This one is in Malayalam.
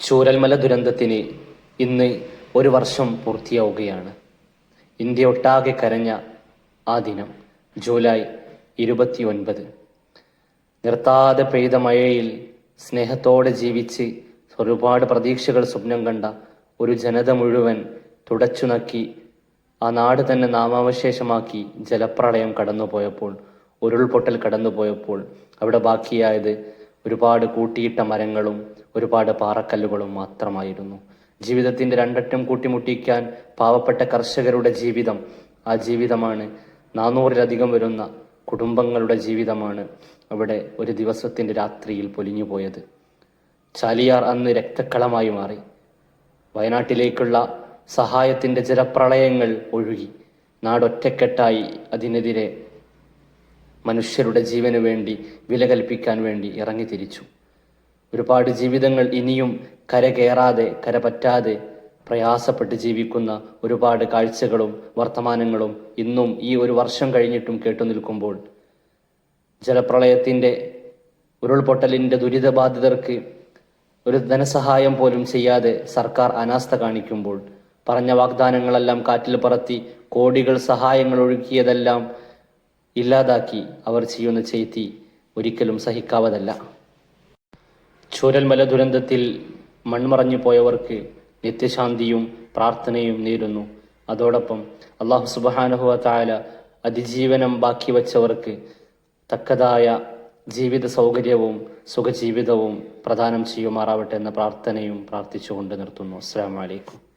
ചൂരൽമല ദുരന്തത്തിന് ഇന്ന് ഒരു വർഷം പൂർത്തിയാവുകയാണ്. ഇന്ത്യ ഒട്ടാകെ കരഞ്ഞ ആ ദിനം ജൂലൈ ഇരുപത്തി ഒൻപത് നിർത്താതെ പെയ്ത മഴയിൽ സ്നേഹത്തോടെ ജീവിച്ച് ഒരുപാട് പ്രതീക്ഷകൾ സ്വപ്നം കണ്ട ഒരു ജനത മുഴുവൻ തുടച്ചു നക്കി ആ നാട് തന്നെ നാമാവശേഷമാക്കി ജലപ്രളയം കടന്നുപോയപ്പോൾ ഉരുൾപൊട്ടൽ കടന്നുപോയപ്പോൾ അവിടെ ബാക്കിയായത് ഒരുപാട് കൂട്ടിയിട്ട മരങ്ങളും ഒരുപാട് പാറക്കല്ലുകളും മാത്രമായിരുന്നു. ജീവിതത്തിന്റെ രണ്ടറ്റം കൂട്ടിമുട്ടിക്കാൻ പാവപ്പെട്ട കർഷകരുടെ ജീവിതം ആ ജീവിതമാണ്. നാനൂറിലധികം വരുന്ന കുടുംബങ്ങളുടെ ജീവിതമാണ് അവിടെ ഒരു ദിവസത്തിന്റെ രാത്രിയിൽ പൊലിഞ്ഞുപോയത്. ചാലിയാർ അന്ന് രക്തക്കളമായി മാറി. വയനാട്ടിലേക്കുള്ള സഹായത്തിന്റെ ജലപ്രളയങ്ങൾ ഒഴുകി. നാടൊറ്റക്കെട്ടായി അതിനെതിരെ മനുഷ്യരുടെ ജീവന് വേണ്ടി വില കൽപ്പിക്കാൻ വേണ്ടി ഇറങ്ങി തിരിച്ചു. ഒരുപാട് ജീവിതങ്ങൾ ഇനിയും കരകയറാതെ കരപറ്റാതെ പ്രയാസപ്പെട്ട് ജീവിക്കുന്ന ഒരുപാട് കാഴ്ചകളും വർത്തമാനങ്ങളും ഇന്നും ഈ ഒരു വർഷം കഴിഞ്ഞിട്ടും കേട്ടു നിൽക്കുമ്പോൾ ജലപ്രളയത്തിന്റെ ഉരുൾപൊട്ടലിന്റെ ദുരിതബാധിതർക്ക് ഒരു ധനസഹായം പോലും ചെയ്യാതെ സർക്കാർ അനാസ്ഥ കാണിക്കുമ്പോൾ പറഞ്ഞ വാഗ്ദാനങ്ങളെല്ലാം കാറ്റിൽ പറത്തി കോടികൾ സഹായങ്ങൾ ഒഴുക്കിയതെല്ലാം ഇല്ലാതാക്കി അവർ ചെയ്യുന്ന ചെയ്തി ഒരിക്കലും സഹിക്കാവതല്ല. ചൂരൽമല ദുരന്തത്തിൽ മൺമറഞ്ഞു പോയവർക്ക് നിത്യശാന്തിയും പ്രാർത്ഥനയും നേരുന്നു. അതോടൊപ്പം അള്ളാഹു സുബാനുഹുവ താല അതിജീവനം ബാക്കി വച്ചവർക്ക് തക്കതായ ജീവിത സൗകര്യവും സുഖജീവിതവും പ്രദാനം ചെയ്യുമാറാവട്ടെ എന്ന പ്രാർത്ഥനയും പ്രാർത്ഥിച്ചുകൊണ്ട് നിർത്തുന്നു. അസ്സാം വലൈക്കും